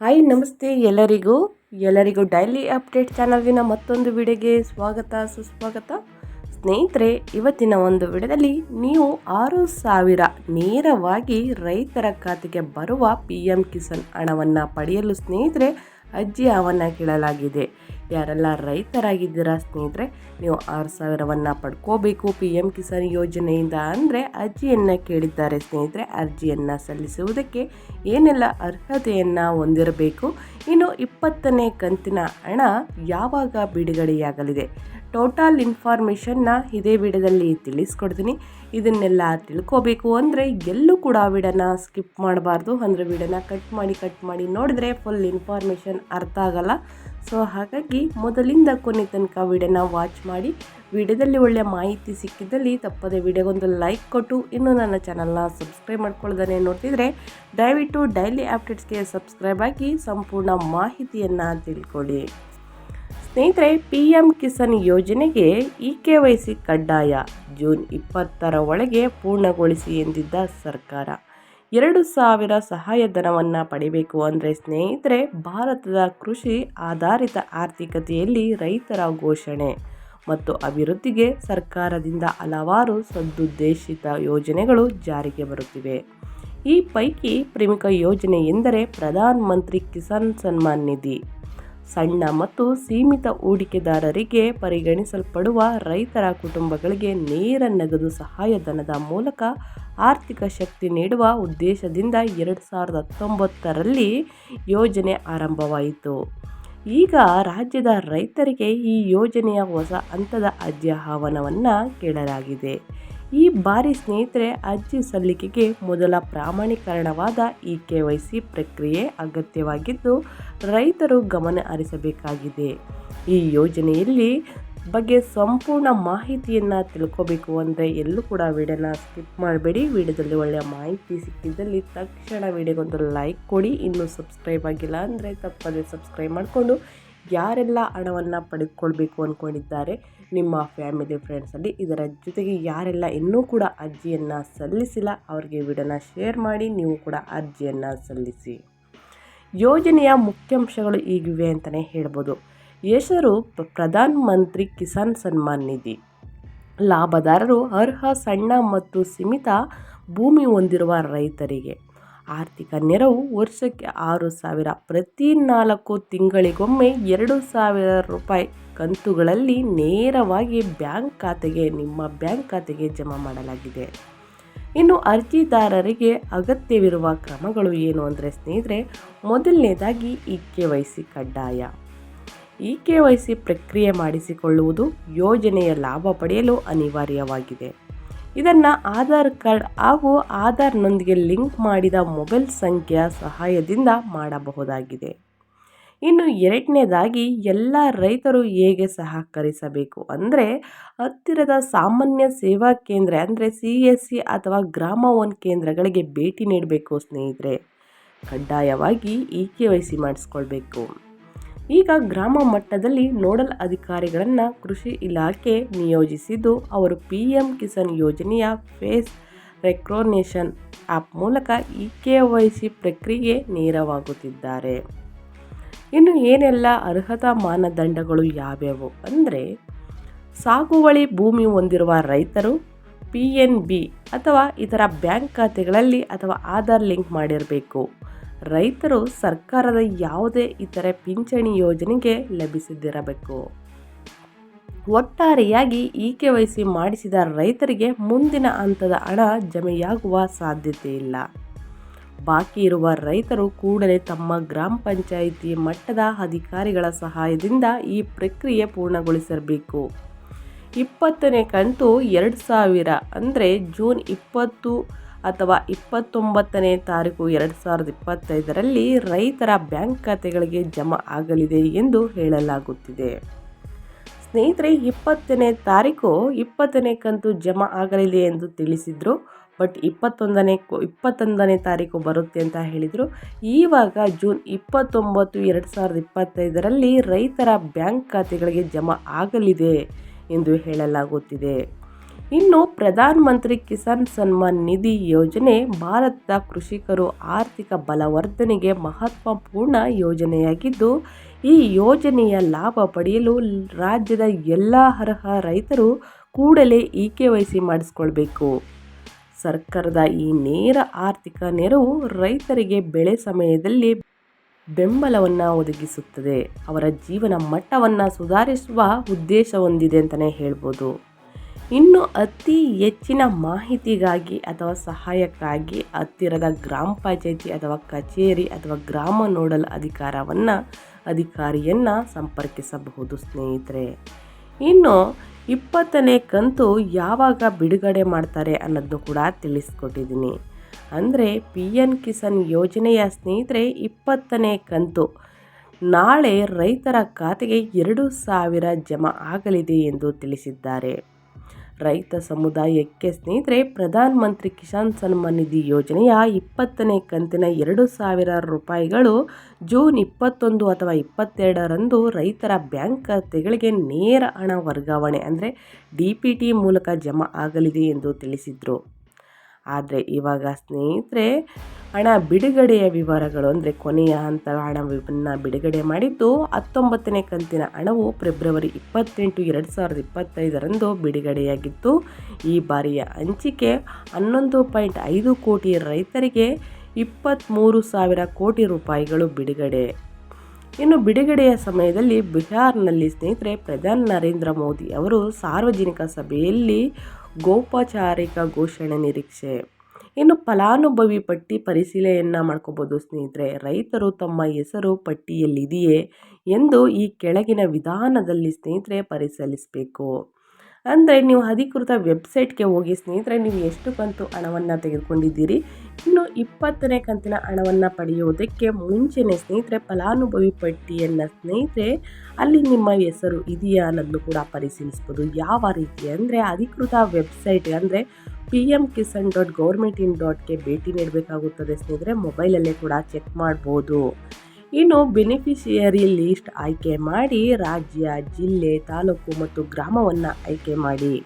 Hi ನಮಸ್ತೆ ಎಲ್ಲರಿಗೂ. ಎಲ್ಲರಿಗೂ ಡೈಲಿ ಅಪ್ಡೇಟ್ ಚಾನಲ್ನ ಮತ್ತೊಂದು ವಿಡಿಯೋಗೆ ಸ್ವಾಗತ, ಸುಸ್ವಾಗತ. ಸ್ನೇಹಿತರೆ, ಇವತ್ತಿನ ಒಂದು ವಿಡಿಯೋದಲ್ಲಿ ನೀವು ಆರು ಸಾವಿರ ನೇರವಾಗಿ ರೈತರ ಖಾತೆಗೆ ಬರುವ ಪಿ ಎಂ ಕಿಸಾನ್ ಹಣವನ್ನು ಪಡೆಯಲು ಸ್ನೇಹಿತರೆ ಅಜ್ಜಿ ಆಹ್ವಾನ ಕೇಳಲಾಗಿದೆ? ಯಾರೆಲ್ಲ ರೈತರಾಗಿದ್ದೀರಾ ಸ್ನೇಹಿತರೆ, ನೀವು ಆರು ಸಾವಿರವನ್ನು ಪಡ್ಕೋಬೇಕು ಪಿ ಎಂ ಕಿಸಾನ್ ಯೋಜನೆಯಿಂದ ಅಂದರೆ ಅರ್ಜಿಯನ್ನು ಕೇಳಿದ್ದಾರೆ ಸ್ನೇಹಿತರೆ. ಅರ್ಜಿಯನ್ನು ಸಲ್ಲಿಸುವುದಕ್ಕೆ ಏನೆಲ್ಲ ಅರ್ಹತೆಯನ್ನು ಹೊಂದಿರಬೇಕು? ಇನ್ನು ಇಪ್ಪತ್ತನೇ ಕಂತಿನ ಹಣ ಯಾವಾಗ ಬಿಡುಗಡೆಯಾಗಲಿದೆ? ಟೋಟಲ್ ಇನ್ಫಾರ್ಮೇಷನ್ನ ಇದೇ ವಿಡಿಯೋದಲ್ಲಿ ತಿಳಿಸ್ಕೊಡ್ತೀನಿ. ಇದನ್ನೆಲ್ಲ ತಿಳ್ಕೋಬೇಕು ಅಂದರೆ ಎಲ್ಲೂ ಕೂಡ ವಿಡನ ಸ್ಕಿಪ್ ಮಾಡಬಾರ್ದು. ಅಂದರೆ ವಿಡನ ಕಟ್ ಮಾಡಿ ಕಟ್ ಮಾಡಿ ನೋಡಿದ್ರೆ ಫುಲ್ ಇನ್ಫಾರ್ಮೇಷನ್ ಅರ್ಥ ಆಗಲ್ಲ. ಸೊ ಹಾಗಾಗಿ ಮೊದಲಿಂದ ಕೊನೆ ತನಕ ವಿಡಿಯೋನ ವಾಚ್ ಮಾಡಿ, ವಿಡಿಯೋದಲ್ಲಿ ಒಳ್ಳೆಯ ಮಾಹಿತಿ ಸಿಕ್ಕಿದ್ದಲ್ಲಿ ತಪ್ಪದೆ ವಿಡಿಯೋಗೊಂದು ಲೈಕ್ ಕೊಟ್ಟು, ಇನ್ನು ನನ್ನ ಚಾನಲ್ನ ಸಬ್ಸ್ಕ್ರೈಬ್ ಮಾಡ್ಕೊಳ್ಳೋದನ್ನೇ ನೋಡ್ತಿದ್ರೆ, ದಯವಿಟ್ಟು ಡೈಲಿ ಅಪ್ಡೇಟ್ಸ್ಗೆ ಸಬ್ಸ್ಕ್ರೈಬ್ ಆಗಿ ಸಂಪೂರ್ಣ ಮಾಹಿತಿಯನ್ನು ತಿಳ್ಕೊಳ್ಳಿ. ಸ್ನೇಹಿತರೆ ಪಿ ಎಂ ಕಿಸಾನ್ ಯೋಜನೆಗೆ ಇ ಕೆ ವೈ ಸಿ ಕಡ್ಡಾಯ ಜೂನ್ ಇಪ್ಪತ್ತರ ಒಳಗೆ ಪೂರ್ಣಗೊಳಿಸಿ ಎಂದಿದ್ದ ಸರ್ಕಾರ. ಎರಡು ಸಾವಿರ ಸಹಾಯಧನವನ್ನು ಪಡಿಬೇಕು ಅಂದರೆ ಸ್ನೇಹಿತರೆ, ಭಾರತದ ಕೃಷಿ ಆಧಾರಿತ ಆರ್ಥಿಕತೆಯಲ್ಲಿ ರೈತರ ಘೋಷಣೆ ಮತ್ತು ಅಭಿವೃದ್ಧಿಗೆ ಸರ್ಕಾರದಿಂದ ಹಲವಾರು ಸದುದ್ದೇಶಿತ ಯೋಜನೆಗಳು ಜಾರಿಗೆ ಬರುತ್ತಿವೆ. ಈ ಪೈಕಿ ಪ್ರಮುಖ ಯೋಜನೆ ಎಂದರೆ ಪ್ರಧಾನ ಮಂತ್ರಿ ಕಿಸಾನ್ ಸನ್ಮಾನ್ ನಿಧಿ. ಸಣ್ಣ ಮತ್ತು ಸೀಮಿತ ಹೂಡಿಕೆದಾರರಿಗೆ ಪರಿಗಣಿಸಲ್ಪಡುವ ರೈತರ ಕುಟುಂಬಗಳಿಗೆ ನೇರ ನಗದು ಸಹಾಯಧನದ ಮೂಲಕ ಆರ್ಥಿಕ ಶಕ್ತಿ ನೀಡುವ ಉದ್ದೇಶದಿಂದ ಎರಡು ಸಾವಿರದ ಹತ್ತೊಂಬತ್ತರಲ್ಲಿ ಯೋಜನೆ ಆರಂಭವಾಯಿತು. ಈಗ ರಾಜ್ಯದ ರೈತರಿಗೆ ಈ ಯೋಜನೆಯ ಹೊಸ ಹಂತದ ಆಹ್ವಾನವನ್ನು ಕೇಳಲಾಗಿದೆ. ಈ ಬಾರಿ ಸ್ನೇಹಿತರೆ ಅರ್ಜಿ ಸಲ್ಲಿಕೆಗೆ ಮೊದಲ ಪ್ರಾಮಾಣೀಕರಣವಾದ ಇ ಕೆ ವೈ ಸಿ ಪ್ರಕ್ರಿಯೆ ಅಗತ್ಯವಾಗಿದ್ದು, ರೈತರು ಗಮನ ಹರಿಸಬೇಕಾಗಿದೆ. ಈ ಯೋಜನೆಯಲ್ಲಿ ಬಗ್ಗೆ ಸಂಪೂರ್ಣ ಮಾಹಿತಿಯನ್ನು ತಿಳ್ಕೋಬೇಕು ಅಂದರೆ ಎಲ್ಲೂ ಕೂಡ ವಿಡಿಯೋನ ಸ್ಕಿಪ್ ಮಾಡಬೇಡಿ. ವಿಡಿಯೋದಲ್ಲಿ ಒಳ್ಳೆಯ ಮಾಹಿತಿ ಸಿಕ್ಕಿದ್ದಲ್ಲಿ ತಕ್ಷಣ ವಿಡಿಯೋಗೊಂದು ಲೈಕ್ ಕೊಡಿ. ಇನ್ನೂ ಸಬ್ಸ್ಕ್ರೈಬ್ ಆಗಿಲ್ಲ ಅಂದರೆ ತಪ್ಪದೇ ಸಬ್ಸ್ಕ್ರೈಬ್ ಮಾಡಿಕೊಂಡು ಯಾರೆಲ್ಲ ಹಣವನ್ನು ಪಡೆದುಕೊಳ್ಬೇಕು ಅಂದ್ಕೊಂಡಿದ್ದಾರೆ ನಿಮ್ಮ ಫ್ಯಾಮಿಲಿ ಫ್ರೆಂಡ್ಸಲ್ಲಿ ಇದರ ಜೊತೆಗೆ ಯಾರೆಲ್ಲ ಇನ್ನೂ ಕೂಡ ಅರ್ಜಿಯನ್ನು ಸಲ್ಲಿಸಿಲ್ಲ, ಅವರಿಗೆ ವಿಡಿಯೋನ ಶೇರ್ ಮಾಡಿ, ನೀವು ಕೂಡ ಅರ್ಜಿಯನ್ನು ಸಲ್ಲಿಸಿ. ಯೋಜನೆಯ ಮುಖ್ಯಾಂಶಗಳು ಈಗಿವೆ ಅಂತಲೇ ಹೇಳ್ಬೋದು. ಹೆಸರು ಪ್ರಧಾನ ಮಂತ್ರಿ ಕಿಸಾನ್ ಸನ್ಮಾನ್ ನಿಧಿ. ಲಾಭದಾರರು ಅರ್ಹ ಸಣ್ಣ ಮತ್ತು ಸೀಮಿತ ಭೂಮಿ ಹೊಂದಿರುವ ರೈತರಿಗೆ. ಆರ್ಥಿಕ ನೆರವು ವರ್ಷಕ್ಕೆ ಆರು ಸಾವಿರ. ಪ್ರತಿ ನಾಲ್ಕು ತಿಂಗಳಿಗೊಮ್ಮೆ ಎರಡು ಸಾವಿರ ರೂಪಾಯಿ ಕಂತುಗಳಲ್ಲಿ ನೇರವಾಗಿ ಬ್ಯಾಂಕ್ ಖಾತೆಗೆ, ನಿಮ್ಮ ಬ್ಯಾಂಕ್ ಖಾತೆಗೆ ಜಮಾ ಮಾಡಲಾಗಿದೆ. ಇನ್ನು ಅರ್ಜಿದಾರರಿಗೆ ಅಗತ್ಯವಿರುವ ಕ್ರಮಗಳು ಏನು ಅಂದರೆ ಸ್ನೇಹಿತರೆ, ಮೊದಲನೇದಾಗಿ ಇ ಕೆ ವೈ ಸಿ ಕಡ್ಡಾಯ. ಇ ಕೆ ವೈ ಸಿ ಪ್ರಕ್ರಿಯೆ ಮಾಡಿಸಿಕೊಳ್ಳುವುದು ಯೋಜನೆಯ ಲಾಭ ಪಡೆಯಲು ಅನಿವಾರ್ಯವಾಗಿದೆ. ಇದನ್ನು ಆಧಾರ್ ಕಾರ್ಡ್ ಹಾಗೂ ಆಧಾರ್ನೊಂದಿಗೆ ಲಿಂಕ್ ಮಾಡಿದ ಮೊಬೈಲ್ ಸಂಖ್ಯೆಯ ಸಹಾಯದಿಂದ ಮಾಡಬಹುದಾಗಿದೆ. ಇನ್ನು ಎರಡನೇದಾಗಿ ಎಲ್ಲ ರೈತರು ಹೇಗೆ ಸಹಕರಿಸಬೇಕು ಅಂದರೆ ಹತ್ತಿರದ ಸಾಮಾನ್ಯ ಸೇವಾ ಕೇಂದ್ರ ಅಂದರೆ ಸಿ ಎಸ್ ಸಿ ಅಥವಾ ಗ್ರಾಮ ಒನ್ ಕೇಂದ್ರಗಳಿಗೆ ಭೇಟಿ ನೀಡಬೇಕು ಸ್ನೇಹಿತರೆ. ಕಡ್ಡಾಯವಾಗಿ ಇ ಕೆ ವೈ ಸಿ ಮಾಡಿಸ್ಕೊಳ್ಬೇಕು. ಈಗ ಗ್ರಾಮ ಮಟ್ಟದಲ್ಲಿ ನೋಡಲ್ ಅಧಿಕಾರಿಗಳನ್ನು ಕೃಷಿ ಇಲಾಖೆ ನಿಯೋಜಿಸಿದ್ದು, ಅವರು ಪಿ ಎಂ ಕಿಸಾನ್ ಯೋಜನೆಯ ಫೇಸ್ ರೆಕ್ರೋನೇಷನ್ ಆ್ಯಪ್ ಮೂಲಕ ಇ ಕೆ ವೈ ಸಿ ಪ್ರಕ್ರಿಯೆ ನೇರವಾಗುತ್ತಿದ್ದಾರೆ. ಇನ್ನು ಏನೆಲ್ಲ ಅರ್ಹತಾ ಮಾನದಂಡಗಳು ಯಾವ್ಯಾವು ಅಂದರೆ, ಸಾಗುವಳಿ ಭೂಮಿ ಹೊಂದಿರುವ ರೈತರು, ಪಿ ಎನ್ ಬಿ ಅಥವಾ ಇತರ ಬ್ಯಾಂಕ್ ಖಾತೆಗಳಲ್ಲಿ ಅಥವಾ ಆಧಾರ್ ಲಿಂಕ್ ಮಾಡಿರಬೇಕು. ರೈತರು ಸರ್ಕಾರದ ಯಾವುದೇ ಇತರೆ ಪಿಂಚಣಿ ಯೋಜನೆಗೆ ಲಭಿಸದಿರಬೇಕು. ಒಟ್ಟಾರೆಯಾಗಿ ಇ ಕೆ ವೈ ಸಿ ಮಾಡಿಸಿದ ರೈತರಿಗೆ ಮುಂದಿನ ಹಂತದ ಹಣ ಜಮೆಯಾಗುವ ಸಾಧ್ಯತೆ ಇಲ್ಲ. ಬಾಕಿ ಇರುವ ರೈತರು ಕೂಡಲೇ ತಮ್ಮ ಗ್ರಾಮ ಪಂಚಾಯಿತಿ ಮಟ್ಟದ ಅಧಿಕಾರಿಗಳ ಸಹಾಯದಿಂದ ಈ ಪ್ರಕ್ರಿಯೆ ಪೂರ್ಣಗೊಳಿಸಬೇಕು. ಇಪ್ಪತ್ತನೇ ಕಂತು ಎರಡು ಸಾವಿರ ಅಂದರೆ ಜೂನ್ ಇಪ್ಪತ್ತು ಅಥವಾ ಇಪ್ಪತ್ತೊಂಬತ್ತನೇ ತಾರೀಕು ಎರಡು ಸಾವಿರದ ಇಪ್ಪತ್ತೈದರಲ್ಲಿ ರೈತರ ಬ್ಯಾಂಕ್ ಖಾತೆಗಳಿಗೆ ಜಮಾ ಆಗಲಿದೆ ಎಂದು ಹೇಳಲಾಗುತ್ತಿದೆ. ಸ್ನೇಹಿತರೆ, ಇಪ್ಪತ್ತನೇ ತಾರೀಕು ಇಪ್ಪತ್ತನೇ ಕಂತು ಜಮಾ ಆಗಲಿದೆ ಎಂದು ತಿಳಿಸಿದರು, ಬಟ್ ಇಪ್ಪತ್ತೊಂದನೇ ಇಪ್ಪತ್ತೊಂದನೇ ತಾರೀಕು ಬರುತ್ತೆ ಅಂತ ಹೇಳಿದರು. ಈವಾಗ ಜೂನ್ ಇಪ್ಪತ್ತೊಂಬತ್ತು ಎರಡು ಸಾವಿರದ ಇಪ್ಪತ್ತೈದರಲ್ಲಿ ರೈತರ ಬ್ಯಾಂಕ್ ಖಾತೆಗಳಿಗೆ ಜಮಾ ಆಗಲಿದೆ ಎಂದು ಹೇಳಲಾಗುತ್ತಿದೆ. ಇನ್ನು ಪ್ರಧಾನ ಮಂತ್ರಿ ಕಿಸಾನ್ ಸನ್ಮಾನ್ ನಿಧಿ ಯೋಜನೆ ಭಾರತದ ಕೃಷಿಕರು ಆರ್ಥಿಕ ಬಲವರ್ಧನೆಗೆ ಮಹತ್ವಪೂರ್ಣ ಯೋಜನೆಯಾಗಿದ್ದು, ಈ ಯೋಜನೆಯ ಲಾಭ ಪಡೆಯಲು ರಾಜ್ಯದ ಎಲ್ಲ ಅರ್ಹ ರೈತರು ಕೂಡಲೇ ಇ ಕೆ ವೈ ಸಿ ಮಾಡಿಸ್ಕೊಳ್ಬೇಕು. ಸರ್ಕಾರದ ಈ ನೇರ ಆರ್ಥಿಕ ನೆರವು ರೈತರಿಗೆ ಬೆಳೆ ಸಮಯದಲ್ಲಿ ಬೆಂಬಲವನ್ನು ಒದಗಿಸುತ್ತದೆ. ಅವರ ಜೀವನ ಮಟ್ಟವನ್ನು ಸುಧಾರಿಸುವ ಉದ್ದೇಶ ಹೊಂದಿದೆ ಅಂತಲೇ ಹೇಳ್ಬೋದು. ಇನ್ನು ಅತಿ ಹೆಚ್ಚಿನ ಮಾಹಿತಿಗಾಗಿ ಅಥವಾ ಸಹಾಯಕ್ಕಾಗಿ ಹತ್ತಿರದ ಗ್ರಾಮ ಪಂಚಾಯಿತಿ ಅಥವಾ ಕಚೇರಿ ಅಥವಾ ಗ್ರಾಮ ನೋಡಲ್ ಅಧಿಕಾರವನ್ನು, ಅಧಿಕಾರಿಯನ್ನು ಸಂಪರ್ಕಿಸಬಹುದು ಸ್ನೇಹಿತರೆ. ಇನ್ನು ಇಪ್ಪತ್ತನೇ ಕಂತು ಯಾವಾಗ ಬಿಡುಗಡೆ ಮಾಡ್ತಾರೆ ಅನ್ನೋದನ್ನು ಕೂಡ ತಿಳಿಸ್ಕೊಟ್ಟಿದ್ದೀನಿ. ಅಂದರೆ ಪಿ ಎನ್ ಕಿಸಾನ್ ಯೋಜನೆಯ ಸ್ನೇಹಿತರೆ, ಇಪ್ಪತ್ತನೇ ಕಂತು ನಾಳೆ ರೈತರ ಖಾತೆಗೆ ಎರಡು ಸಾವಿರ ಜಮಾ ಆಗಲಿದೆ ಎಂದು ತಿಳಿಸಿದ್ದಾರೆ. ರೈತ ಸಮುದಾಯಕ್ಕೆ ಸ್ನೇಹಿತರೆ, ಪ್ರಧಾನ ಮಂತ್ರಿ ಕಿಸಾನ್ ಸನ್ಮಾನ್ ನಿಧಿ ಯೋಜನೆಯ ಇಪ್ಪತ್ತನೇ ಕಂತಿನ ಎರಡು ಸಾವಿರ ರೂಪಾಯಿಗಳು ಜೂನ್ ಇಪ್ಪತ್ತೊಂದು ಅಥವಾ ಇಪ್ಪತ್ತೆರಡರಂದು ರೈತರ ಬ್ಯಾಂಕ್ ಖಾತೆಗಳಿಗೆ ನೇರ ಹಣ ವರ್ಗಾವಣೆ ಅಂದರೆ ಡಿ ಪಿ ಟಿ ಮೂಲಕ ಜಮಾ ಆಗಲಿದೆ ಎಂದು ತಿಳಿಸಿದರು. ಆದರೆ ಇವಾಗ ಸ್ನೇಹಿತರೆ ಹಣ ಬಿಡುಗಡೆಯ ವಿವರಗಳು ಅಂದರೆ ಕೊನೆಯ ಹಂತ ಹಣವನ್ನು ಬಿಡುಗಡೆ ಮಾಡಿದ್ದು ಹತ್ತೊಂಬತ್ತನೇ ಕಂತಿನ ಹಣವು ಫೆಬ್ರವರಿ ಇಪ್ಪತ್ತೆಂಟು ಎರಡು ಸಾವಿರದ ಇಪ್ಪತ್ತೈದರಂದು ಬಿಡುಗಡೆಯಾಗಿತ್ತು. ಈ ಬಾರಿಯ ಹಂಚಿಕೆ ಹನ್ನೊಂದು ಪಾಯಿಂಟ್ ಐದು ಕೋಟಿ ರೈತರಿಗೆ ಇಪ್ಪತ್ತ್ಮೂರು ಸಾವಿರ ಕೋಟಿ ರೂಪಾಯಿಗಳು ಬಿಡುಗಡೆ. ಇನ್ನು ಬಿಡುಗಡೆಯ ಸಮಯದಲ್ಲಿ ಬಿಹಾರ್ನಲ್ಲಿ ಸ್ನೇಹಿತರೆ ಪ್ರಧಾನಿ ನರೇಂದ್ರ ಮೋದಿ ಅವರು ಸಾರ್ವಜನಿಕ ಸಭೆಯಲ್ಲಿ ಗೋಪಚಾರಿಕ ಘೋಷಣೆ ನಿರೀಕ್ಷೆ. ಇನ್ನು ಫಲಾನುಭವಿ ಪಟ್ಟಿ ಪರಿಶೀಲನೆಯನ್ನು ಮಾಡ್ಕೋಬೋದು ಸ್ನೇಹಿತರೆ. ರೈತರು ತಮ್ಮ ಹೆಸರು, ಪಟ್ಟಿಯಲ್ಲಿದೆಯೇ ಎಂದು ಈ ಕೆಳಗಿನ ವಿಧಾನದಲ್ಲಿ ಸ್ನೇಹಿತರೆ ಪರಿಶೀಲಿಸಬೇಕು. ಅಂದರೆ ನೀವು ಅಧಿಕೃತ ವೆಬ್ಸೈಟ್ಗೆ ಹೋಗಿ ಸ್ನೇಹಿತರೆ ನೀವು ಎಷ್ಟು ಕಂತು ಹಣವನ್ನು ತೆಗೆದುಕೊಂಡಿದ್ದೀರಿ? ಇನ್ನು ಇಪ್ಪತ್ತನೇ ಕಂತಿನ ಹಣವನ್ನು ಪಡೆಯುವುದಕ್ಕೆ ಮುಂಚೆನೇ ಸ್ನೇಹಿತರೆ ಫಲಾನುಭವಿ ಪಟ್ಟಿಯನ್ನು ಸ್ನೇಹಿತರೆ ಅಲ್ಲಿ ನಿಮ್ಮ ಹೆಸರು ಇದೆಯಾ ಅನ್ನೋದನ್ನು ಕೂಡ ಪರಿಶೀಲಿಸ್ಬೋದು. ಯಾವ ರೀತಿ ಅಂದರೆ ಅಧಿಕೃತ ವೆಬ್ಸೈಟ್ ಅಂದರೆ P M Kisan dot government in ಡಾಟ್ಗೆ ಭೇಟಿ ನೀಡಬೇಕಾಗುತ್ತದೆ ಸ್ನೇಹಿತರೆ. ಮೊಬೈಲಲ್ಲೇ ಕೂಡ ಚೆಕ್ ಮಾಡ್ಬೋದು. ಇನ್ನು ಬೆನಿಫಿಷಿಯರಿ ಲೀಸ್ಟ್ ಆಯ್ಕೆ ಮಾಡಿ ರಾಜ್ಯ, ಜಿಲ್ಲೆ, ತಾಲೂಕು ಮತ್ತು ಗ್ರಾಮವನ್ನು ಆಯ್ಕೆ ಮಾಡಿ.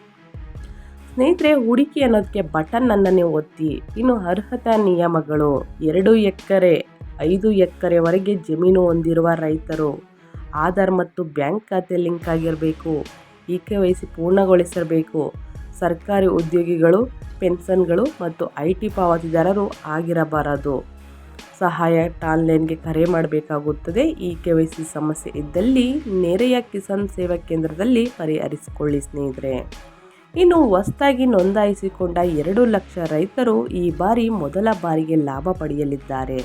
ಸ್ನೇಹಿತರೆ, ಹೂಡಿಕೆ ಅನ್ನೋದಕ್ಕೆ ಬಟನ್ನನ್ನು ನೀವು ಒತ್ತಿ. ಇನ್ನು ಅರ್ಹತಾ ನಿಯಮಗಳು. ಎರಡು ಎಕರೆ, ಐದು ಎಕರೆವರೆಗೆ ಜಮೀನು ಹೊಂದಿರುವ ರೈತರು ಆಧಾರ್ ಮತ್ತು ಬ್ಯಾಂಕ್ ಖಾತೆ ಲಿಂಕ್ ಆಗಿರಬೇಕು. ಇ ಕೆ ವೈ ಸಿ ಪೂರ್ಣಗೊಳಿಸಿರಬೇಕು. ಸರ್ಕಾರಿ ಉದ್ಯೋಗಿಗಳು, ಪೆನ್ಷನ್ಗಳು ಮತ್ತು ಐ ಟಿ ಪಾವತಿದಾರರು ಆಗಿರಬಾರದು. ಸಹಾಯ ಟಾನ್ಲೈನ್ಗೆ ಕರೆ ಮಾಡಬೇಕಾಗುತ್ತದೆ. ಈ ಕೆ ವೈ ಸಿ ಸಮಸ್ಯೆ ಇದ್ದಲ್ಲಿ ನೆರೆಯ ಕಿಸಾನ್ ಸೇವಾ ಕೇಂದ್ರದಲ್ಲಿ ಪರಿಹರಿಸಿಕೊಳ್ಳಿ ಸ್ನೇಹಿತರೆ. ಇನ್ನು ಹೊಸದಾಗಿ ನೋಂದಾಯಿಸಿಕೊಂಡ ಎರಡು ಲಕ್ಷ ರೈತರು ಈ ಬಾರಿ ಮೊದಲ ಬಾರಿಗೆ ಲಾಭ ಪಡೆಯಲಿದ್ದಾರೆ.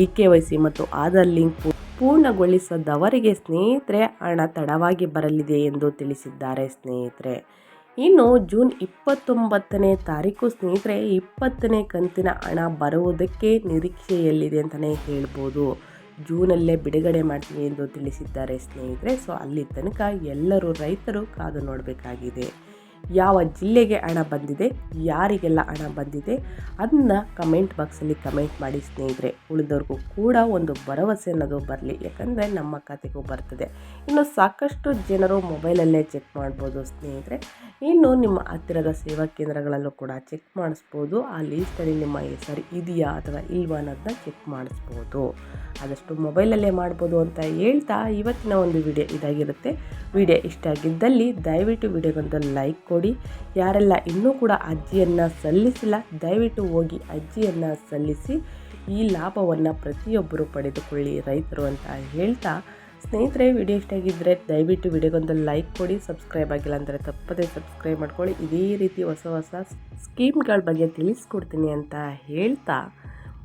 ಇ ಕೆ ವೈ ಸಿ ಮತ್ತು ಆಧಾರ್ ಲಿಂಕ್ ಪೂರ್ಣಗೊಳಿಸದವರಿಗೆ ಸ್ನೇಹಿತರೆ ಹಣ ತಡವಾಗಿ ಬರಲಿದೆ ಎಂದು ತಿಳಿಸಿದ್ದಾರೆ ಸ್ನೇಹಿತರೆ. ಇನ್ನು ಜೂನ್ ಇಪ್ಪತ್ತೊಂಬತ್ತನೇ ತಾರೀಕು ಸ್ನೇಹಿತರೆ, ಇಪ್ಪತ್ತನೇ ಕಂತಿನ ಹಣ ಬರುವುದಕ್ಕೆ ನಿರೀಕ್ಷೆಯಲ್ಲಿದೆ ಅಂತಲೇ ಹೇಳ್ಬೋದು. ಜೂನಲ್ಲೇ ಬಿಡುಗಡೆ ಮಾಡ್ತೀನಿ ಎಂದು ತಿಳಿಸಿದ್ದಾರೆ ಸ್ನೇಹಿತರೆ. ಸೊ, ಅಲ್ಲಿ ತನಕ ಎಲ್ಲರೂ ರೈತರು ಕಾದು ನೋಡಬೇಕಾಗಿದೆ. ಯಾವ ಜಿಲ್ಲೆಗೆ ಹಣ ಬಂದಿದೆ, ಯಾರಿಗೆಲ್ಲ ಹಣ ಬಂದಿದೆ ಅದನ್ನ ಕಮೆಂಟ್ ಬಾಕ್ಸಲ್ಲಿ ಕಮೆಂಟ್ ಮಾಡಿ ಸ್ನೇಹಿತರೆ. ಉಳಿದವ್ರಿಗೂ ಕೂಡ ಒಂದು ಭರವಸೆ ಅನ್ನೋದು ಬರಲಿ, ಯಾಕಂದರೆ ನಮ್ಮ ಖಾತೆಗೂ ಬರ್ತದೆ. ಇನ್ನು ಸಾಕಷ್ಟು ಜನರು ಮೊಬೈಲಲ್ಲೇ ಚೆಕ್ ಮಾಡ್ಬೋದು ಸ್ನೇಹಿತರೆ. ಇನ್ನು ನಿಮ್ಮ ಹತ್ತಿರದ ಸೇವಾ ಕೇಂದ್ರಗಳಲ್ಲೂ ಕೂಡ ಚೆಕ್ ಮಾಡಿಸ್ಬೋದು. ಆ ಲೀಸ್ಟಲ್ಲಿ ನಿಮ್ಮ ಹೆಸರು ಇದೆಯಾ ಅಥವಾ ಇಲ್ವಾ ಅನ್ನೋದನ್ನ ಚೆಕ್ ಮಾಡಿಸ್ಬೋದು. ಆದಷ್ಟು ಮೊಬೈಲಲ್ಲೇ ಮಾಡ್ಬೋದು ಅಂತ ಹೇಳ್ತಾ ಇವತ್ತಿನ ಒಂದು ವಿಡಿಯೋ ಇದಾಗಿರುತ್ತೆ. ವಿಡಿಯೋ ಇಷ್ಟ ಆಗಿದ್ದಲ್ಲಿ ದಯವಿಟ್ಟು ವಿಡಿಯೋಗೊಂದು ಲೈಕ್ ಕೊಡಿ. ಯಾರೆಲ್ಲ ಇನ್ನೂ ಕೂಡ ಅಜ್ಜಿಯನ್ನು ಸಲ್ಲಿಸಿಲ್ಲ, ದಯವಿಟ್ಟು ಹೋಗಿ ಅಜ್ಜಿಯನ್ನು ಸಲ್ಲಿಸಿ ಈ ಲಾಭವನ್ನು ಪ್ರತಿಯೊಬ್ಬರು ಪಡೆದುಕೊಳ್ಳಿ ರೈತರು ಅಂತ ಹೇಳ್ತಾ ಸ್ನೇಹಿತರೆ, ವಿಡಿಯೋ ಇಷ್ಟ ಆಗಿದ್ದರೆ ದಯವಿಟ್ಟು ವಿಡಿಯೋಗೊಂದು ಲೈಕ್ ಕೊಡಿ. ಸಬ್ಸ್ಕ್ರೈಬ್ ಆಗಿಲ್ಲ ಅಂದರೆ ತಪ್ಪದೇ ಸಬ್ಸ್ಕ್ರೈಬ್ ಮಾಡ್ಕೊಳ್ಳಿ. ಇದೇ ರೀತಿ ಹೊಸ ಹೊಸ ಸ್ಕೀಮ್ಗಳ ಬಗ್ಗೆ ತಿಳಿಸ್ಕೊಡ್ತೀನಿ ಅಂತ ಹೇಳ್ತಾ